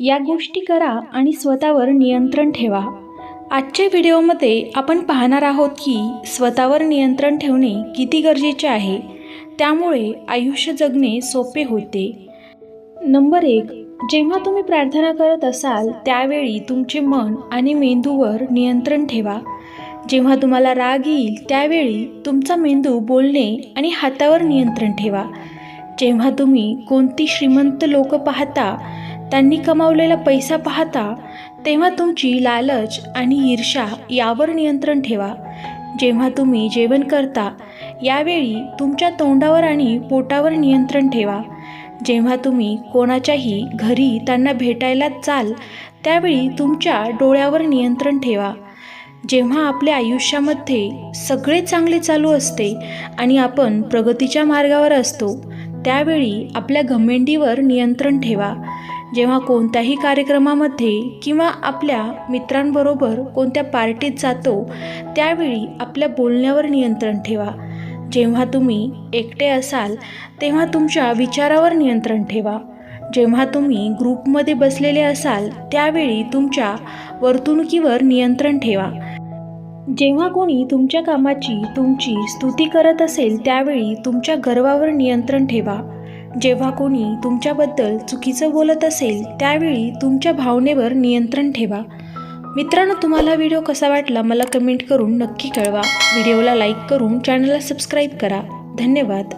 या गोष्टी करा आणि स्वतःवर नियंत्रण ठेवा. आजच्या व्हिडिओमध्ये आपण पाहणार आहोत की स्वतःवर नियंत्रण ठेवणे किती गरजेचे आहे. त्यामुळे आयुष्य जगणे सोपे होते. नंबर एक जेव्हा तुम्ही प्रार्थना करत असाल त्यावेळी तुमचे मन आणि मेंदूवर नियंत्रण ठेवा. जेव्हा तुम्हाला राग येईल त्यावेळी तुमचा मेंदू बोलणे आणि हातावर नियंत्रण ठेवा. जेव्हा तुम्ही कोणती श्रीमंत लोक पाहता त्यांनी कमावलेला पैसा पाहता तेव्हा तुमची लालच आणि ईर्षा यावर नियंत्रण ठेवा. जेव्हा तुम्ही जेवण करता यावेळी तुमच्या तोंडावर आणि पोटावर नियंत्रण ठेवा. जेव्हा तुम्ही कोणाच्याही घरी त्यांना भेटायला चाल त्यावेळी तुमच्या डोळ्यावर नियंत्रण ठेवा. जेव्हा आपल्या आयुष्यामध्ये सगळे चांगले चालू असते आणि आपण प्रगतीच्या मार्गावर असतो त्यावेळी आपल्या घमेंडीवर नियंत्रण ठेवा. जेव्हा कोणत्याही कार्यक्रमामध्ये किंवा आपल्या मित्रांबरोबर कोणत्या पार्टीत जातो त्यावेळी आपल्या बोलण्यावर नियंत्रण ठेवा. जेव्हा तुम्ही एकटे असाल तेव्हा तुमच्या विचारावर नियंत्रण ठेवा. जेव्हा तुम्ही ग्रुपमध्ये बसलेले असाल त्यावेळी तुमच्या वर्तणुकीवर नियंत्रण ठेवा. जेव्हा कोणी तुमच्या कामाची तुमची स्तुती करत असेल त्यावेळी तुमच्या गर्वावर नियंत्रण ठेवा. जेव्हा कोणी तुमच्याबद्दल चुकीचं बोलत असेल त्यावेळी तुमच्या भावनेवर नियंत्रण ठेवा. मित्रांनो तुम्हाला व्हिडिओ कसा वाटला मला कमेंट करून नक्की कळवा. व्हिडिओला लाईक करून चॅनलला सबस्क्राईब करा. धन्यवाद.